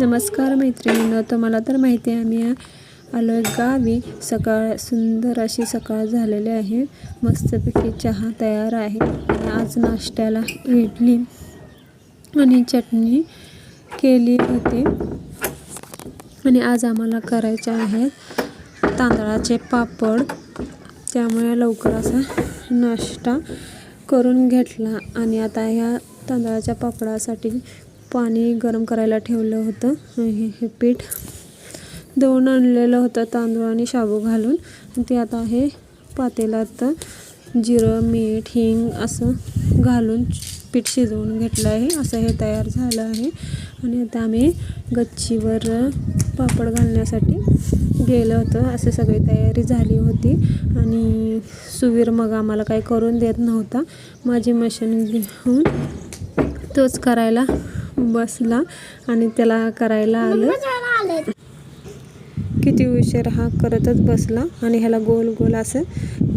नमस्कार मैत्रिणींनो तुम्हाला तर माहिती आहे आम्ही आलो आहे गावी. सकाळ सुंदर अशी सकाळ झालेली आहे. मस्तपैकी चहा तयार आहे. आणि आज नाश्त्याला इडली आणि चटणी केली होती. आणि आज आम्हाला करायचे आहेत तांदळाचे पापड. त्यामुळे लवकर असा नाश्ता करून घेतला. आणि आता ह्या तांदळाच्या पापडासाठी पाणी गरम करायला ठेवलं होतं. हे हे पीठ दळून आणलेलं होतं तांदूळ आणि शाबू घालून. ते आता हे पातेल्यात जिरं मीठ हिंग असं घालून पीठ शिजवून घेतलं आहे. असं हे तयार झालं आहे. आणि आता आम्ही गच्चीवर पापड घालण्यासाठी गेलं होतं. असे सगळी तयारी झाली होती. आणि सुवीर मग आम्हाला काही करून देत नव्हता. माझी मशीन घेऊन तोच करायला बसला आणि त्याला करायला आलं. किती उशीर हा करतच बसला आणि ह्याला गोल गोल असं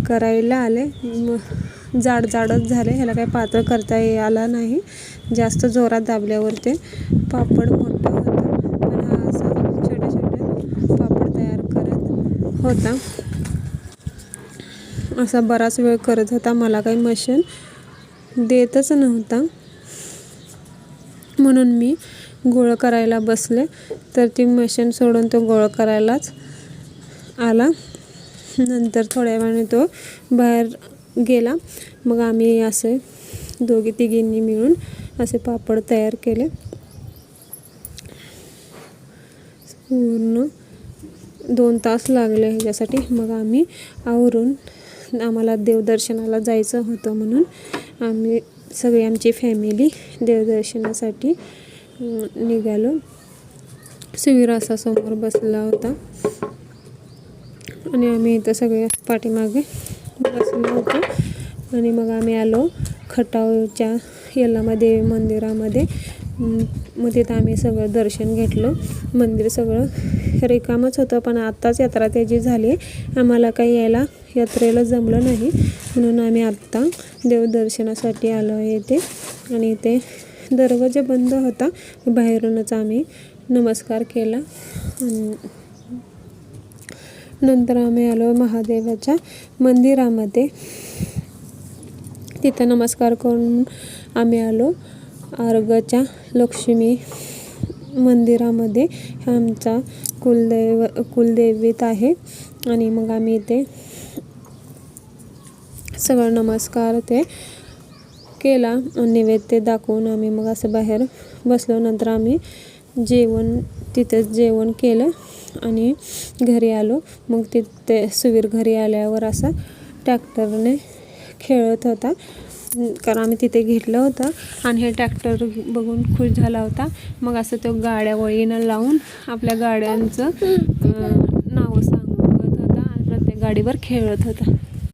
करायला आले. मग जाड जाडच झाले. ह्याला काही पातळ करता ये आला नाही. जास्त जोरात दाबल्यावर ते पापड मोठं होतं. पण हा असा छोटे छोटे पापड तयार करत होता. असा बराच वेळ करत होता. मला काही मशीन देतच नव्हता. म्हणून मी गोळ करायला बसले. तर ती मशीन सोडून तो गोळ करायलाच आला. नंतर थोड्या वेळाने तो बाहेर गेला. मग आम्ही असे दोघी तिघींनी मिळून असे पापड तयार केले. पूर्ण दोन तास लागले ह्याच्यासाठी. मग आम्ही आवरून आम्हाला देवदर्शनाला जायचं होतं म्हणून आम्ही सगळी आमची फॅमिली देवदर्शनासाठी निघालो. सुवीर असा समोर बसला होता. आणि आम्ही इथं सगळे पाठीमागे बसलो होतो. आणि मग आम्ही आलो खटावच्या येलामध्ये मंदिरामध्ये. मग तिथं आम्ही सगळं दर्शन घेतलं. मंदिर सगळं रिकामच होतं पण आत्ताच यात्रा त्याची झाली. आम्हाला काही यायला यात्रेला जमलं नाही. म्हणून आम्ही आत्ता देवदर्शनासाठी आलो आहे इथे. आणि इथे दरवाजा बंद होता. बाहेरूनच आम्ही नमस्कार केला. नंतर आम्ही आलो महादेवाच्या मंदिरामध्ये. तिथं नमस्कार करून आम्ही आलो. आर्गच्या लक्ष्मी मंदिरामध्ये आमचा कुलदैव कुलदैवत आहे. आणि मग आम्ही इथे सगळं नमस्कार ते केला नैवेद्य दाखवून आम्ही मग असं बाहेर बसलो. नंतर आम्ही जेवण तिथंच जेवण केलं आणि घरी आलो. मग तिथे सुवीर घरी आल्यावर असा ट्रॅक्टरने खेळत होता. कारण आम्ही तिथे घेतलं होतं आणि हे ट्रॅक्टर बघून खुश झाला होता. मग असं तो गाड्या वळीनं लावून आपल्या गाड्यांचं नावं सांगत होता आणि प्रत्येक गाडीवर खेळत होता.